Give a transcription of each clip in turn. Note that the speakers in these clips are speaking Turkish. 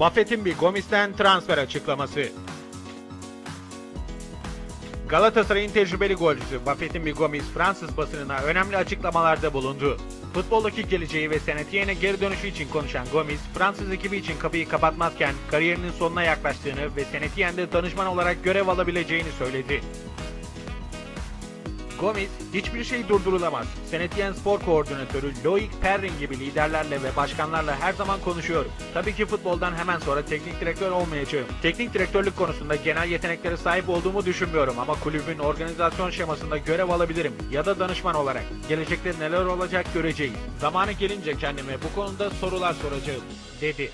Buffett'in bir Gomis'ten transfer açıklaması. Galatasaray'ın tecrübeli golcüsü Buffett'in bir Gomis Fransız basınına önemli açıklamalarda bulundu. Futboldaki geleceği ve Senetien'e geri dönüşü için konuşan Gomis, Fransız ekibi için kapıyı kapatmazken kariyerinin sonuna yaklaştığını ve Senetien'de danışman olarak görev alabileceğini söyledi. Gomis, hiçbir şey durdurulamaz. Senetien Spor Koordinatörü Loic Perrin gibi liderlerle ve başkanlarla her zaman konuşuyorum. Tabii ki futboldan hemen sonra teknik direktör olmayacağım. Teknik direktörlük konusunda genel yeteneklere sahip olduğumu düşünmüyorum ama kulübün organizasyon şemasında görev alabilirim ya da danışman olarak. Gelecekte neler olacak göreceğiz. Zamanı gelince kendime bu konuda sorular soracağım, dedi.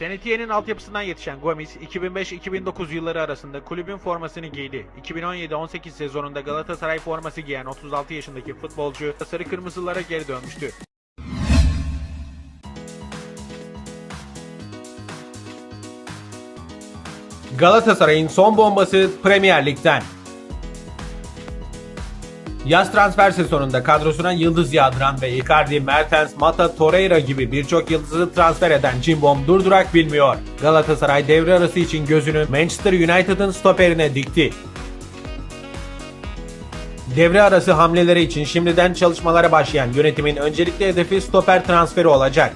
Senetiye'nin altyapısından yetişen Gomis, 2005-2009 yılları arasında kulübün formasını giydi. 2017-18 sezonunda Galatasaray forması giyen 36 yaşındaki futbolcu sarı kırmızılara geri dönmüştü. Galatasaray'ın son bombası Premier Lig'den. Yaz transfer sezonunda kadrosuna yıldız yağdıran ve Icardi, Mertens, Mata, Torreira gibi birçok yıldızı transfer eden Cimbom durdurak bilmiyor. Galatasaray devre arası için gözünü Manchester United'ın stoperine dikti. Devre arası hamleleri için şimdiden çalışmalara başlayan yönetimin öncelikli hedefi stoper transferi olacak.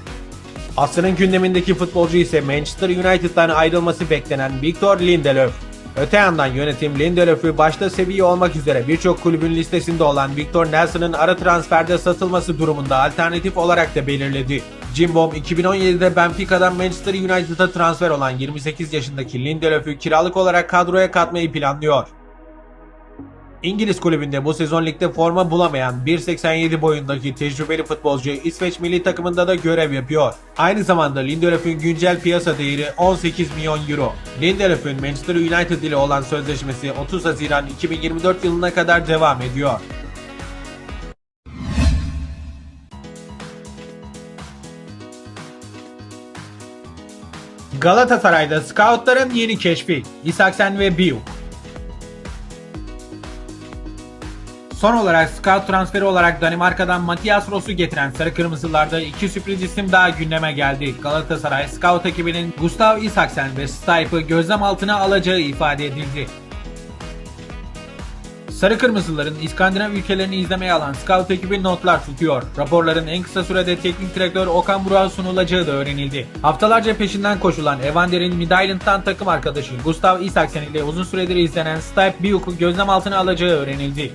Haftanın gündemindeki futbolcu ise Manchester United'dan ayrılması beklenen Victor Lindelöf. Öte yandan yönetim Lindelöf'ü başta seviye olmak üzere birçok kulübün listesinde olan Victor Nelson'ın ara transferde satılması durumunda alternatif olarak da belirledi. Cimbom 2017'de Benfica'dan Manchester United'a transfer olan 28 yaşındaki Lindelöf'ü kiralık olarak kadroya katmayı planlıyor. İngiliz kulübünde bu sezon ligde forma bulamayan 1.87 boyundaki tecrübeli futbolcu İsveç milli takımında da görev yapıyor. Aynı zamanda Lindelöf'ün güncel piyasa değeri 18 milyon euro. Lindelöf'ün Manchester United ile olan sözleşmesi 30 Haziran 2024 yılına kadar devam ediyor. Galatasaray'da scoutların yeni keşfi Isaksen ve Biuk. Son olarak scout transferi olarak Danimarka'dan Matias Ross'u getiren Sarı Kırmızılarda iki sürpriz isim daha gündeme geldi. Galatasaray scout ekibinin Gustav Isaksen ve Stipe'ı gözlem altına alacağı ifade edildi. Sarı Kırmızıların İskandinav ülkelerini izlemeye alan scout ekibi notlar tutuyor. Raporların en kısa sürede teknik direktör Okan Burak'a sunulacağı da öğrenildi. Haftalarca peşinden koşulan Evander'in Midtjylland'tan takım arkadaşı Gustav Isaksen ile uzun süredir izlenen Stipe Biuk'u gözlem altına alacağı öğrenildi.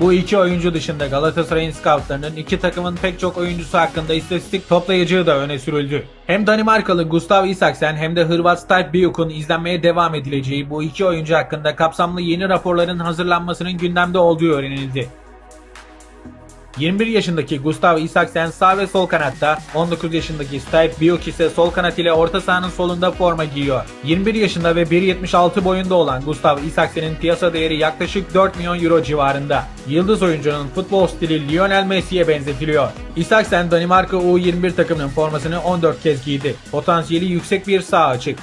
Bu iki oyuncu dışında Galatasaray'ın scoutlarının iki takımın pek çok oyuncusu hakkında istatistik toplayacağı da öne sürüldü. Hem Danimarkalı Gustav Isaksen hem de Hırvat Stipe Biuk'un izlenmeye devam edileceği bu iki oyuncu hakkında kapsamlı yeni raporların hazırlanmasının gündemde olduğu öğrenildi. 21 yaşındaki Gustav Isaksen sağ ve sol kanatta, 19 yaşındaki Stipe Biuk ise sol kanat ile orta sahanın solunda forma giyiyor. 21 yaşında ve 1.76 boyunda olan Gustav Isaksen'in piyasa değeri yaklaşık 4 milyon euro civarında. Yıldız oyuncunun futbol stili Lionel Messi'ye benzetiliyor. Isaksen Danimarka U21 takımının formasını 14 kez giydi. Potansiyeli yüksek bir sağ açık.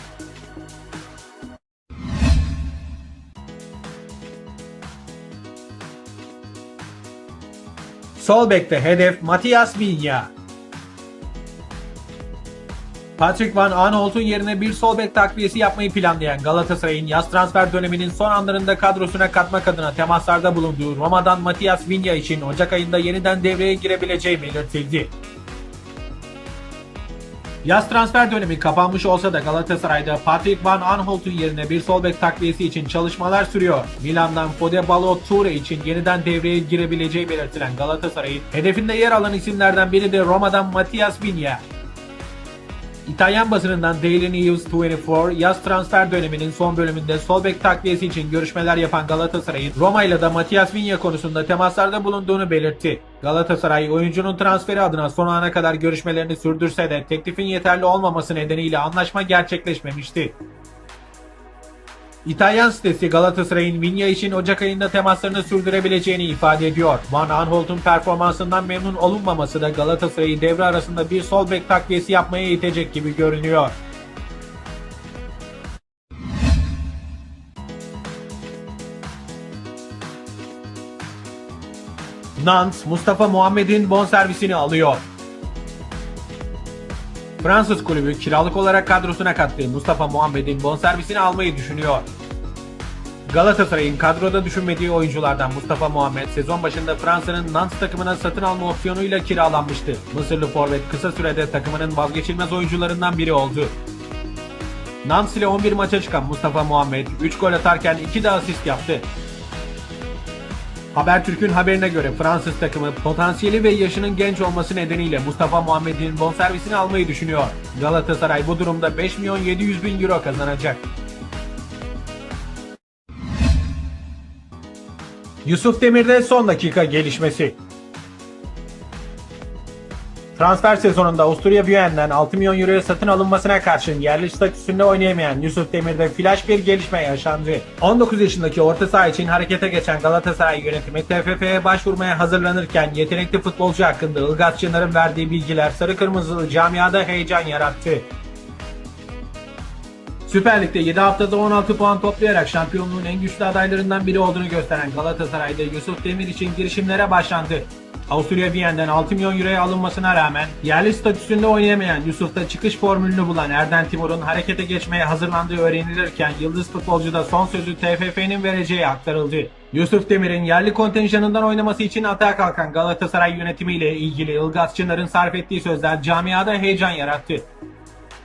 Sol bekte hedef Matias Vinya. Patrick Van Aanholt'un yerine bir sol bek takviyesi yapmayı planlayan Galatasaray'ın yaz transfer döneminin son anlarında kadrosuna katmak adına temaslarda bulunduğu Roma'dan Matias Vinya için Ocak ayında yeniden devreye girebileceği belirtildi. Yaz transfer dönemi kapanmış olsa da Galatasaray'da Patrick Van Aanholt'un yerine bir sol bek takviyesi için çalışmalar sürüyor. Milan'dan Fode Ballo-Toure için yeniden devreye girebileceği belirtilen Galatasaray'ın hedefinde yer alan isimlerden biri de Roma'dan Matias Vigna. İtalyan basınından Daily News 24 yaz transfer döneminin son bölümünde sol bek takviyesi için görüşmeler yapan Galatasaray'ın Roma ile de Matias Vigna konusunda temaslarda bulunduğunu belirtti. Galatasaray oyuncunun transferi adına son ana kadar görüşmelerini sürdürse de teklifin yeterli olmaması nedeniyle anlaşma gerçekleşmemişti. İtalyan sitesi Galatasaray'ın Vinya için Ocak ayında temaslarını sürdürebileceğini ifade ediyor. Van Aanholt'un performansından memnun olunmaması da Galatasaray'ı devre arasında bir sol bek takviyesi yapmaya itecek gibi görünüyor. Nantes, Mustafa Muhammed'in bonservisini alıyor. Fransız kulübü kiralık olarak kadrosuna kattığı Mustafa Muhammed'in bonservisini almayı düşünüyor. Galatasaray'ın kadroda düşünmediği oyunculardan Mustafa Muhammed sezon başında Fransa'nın Nantes takımına satın alma opsiyonuyla kiralanmıştı. Mısırlı forvet kısa sürede takımının vazgeçilmez oyuncularından biri oldu. Nantes ile 11 maça çıkan Mustafa Muhammed 3 gol atarken 2 de asist yaptı. Habertürk'ün haberine göre Fransız takımı potansiyeli ve yaşının genç olması nedeniyle Mustafa Muhammed'in bonservisini almayı düşünüyor. Galatasaray bu durumda 5 milyon 700 bin euro kazanacak. Yusuf Demir'de son dakika gelişmesi. Transfer sezonunda Avusturya Viyen'den 6 milyon euroya satın alınmasına karşın yerli statüsünde oynayamayan Yusuf Demir'de flash bir gelişme yaşandı. 19 yaşındaki orta saha için harekete geçen Galatasaray yönetimi TFF'ye başvurmaya hazırlanırken yetenekli futbolcu hakkında Ilgaz Çınar'ın verdiği bilgiler sarı kırmızılı camiada heyecan yarattı. Süper Lig'de 7 haftada 16 puan toplayarak şampiyonluğun en güçlü adaylarından biri olduğunu gösteren Galatasaray'da Yusuf Demir için girişimlere başlandı. Avusturya Viyen'den 6 milyon euroya alınmasına rağmen yerli statüsünde oynayamayan Yusuf'ta çıkış formülünü bulan Erden Timur'un harekete geçmeye hazırlandığı öğrenilirken Yıldız futbolcuda son sözü TFF'nin vereceği aktarıldı. Yusuf Demir'in yerli kontenjanından oynaması için atağa kalkan Galatasaray yönetimiyle ilgili Ilgaz Çınar'ın sarf ettiği sözler camiada heyecan yarattı.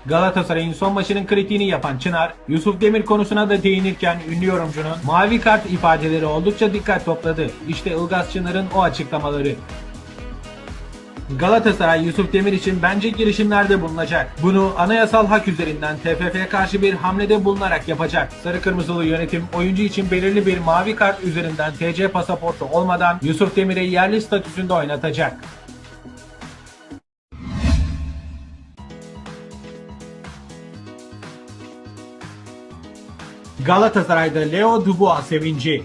Galatasaray'ın son maçının kritiğini yapan Çınar, Yusuf Demir konusuna da değinirken ünlü yorumcunun mavi kart ifadeleri oldukça dikkat topladı. İşte Ilgaz Çınar'ın o açıklamaları. Galatasaray Yusuf Demir için bence girişimlerde bulunacak. Bunu anayasal hak üzerinden TFF'ye karşı bir hamlede bulunarak yapacak. Sarı Kırmızılı yönetim oyuncu için belirli bir mavi kart üzerinden TC pasaportu olmadan Yusuf Demir'i yerli statüsünde oynatacak. Galatasaray'da Leo Dubois sevinci.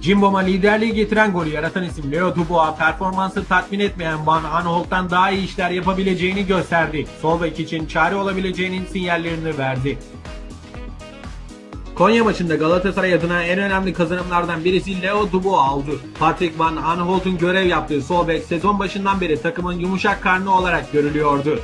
Cimbom'a liderliği getiren golü yaratan isim Leo Dubois performansı tatmin etmeyen Van Aanholt'tan daha iyi işler yapabileceğini gösterdi. Sol bek için çare olabileceğinin sinyallerini verdi. Konya maçında Galatasaray adına en önemli kazanımlardan birisi Leo Dubois oldu. Patrick Van Aanholt'un görev yaptığı sol bek sezon başından beri takımın yumuşak karnı olarak görülüyordu.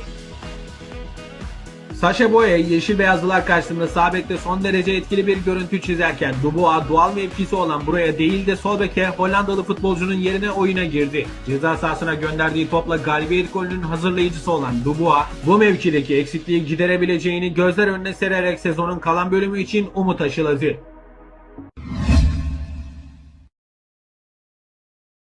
Saşa Boye yeşil beyazlılar karşısında sağ bekte son derece etkili bir görüntü çizerken Dubois doğal mevkisi olan buraya değil de sol beke Hollandalı futbolcunun yerine oyuna girdi. Ceza sahasına gönderdiği topla galibiyet golünün hazırlayıcısı olan Dubois bu mevkideki eksikliği giderebileceğini gözler önüne sererek sezonun kalan bölümü için umut aşıladı.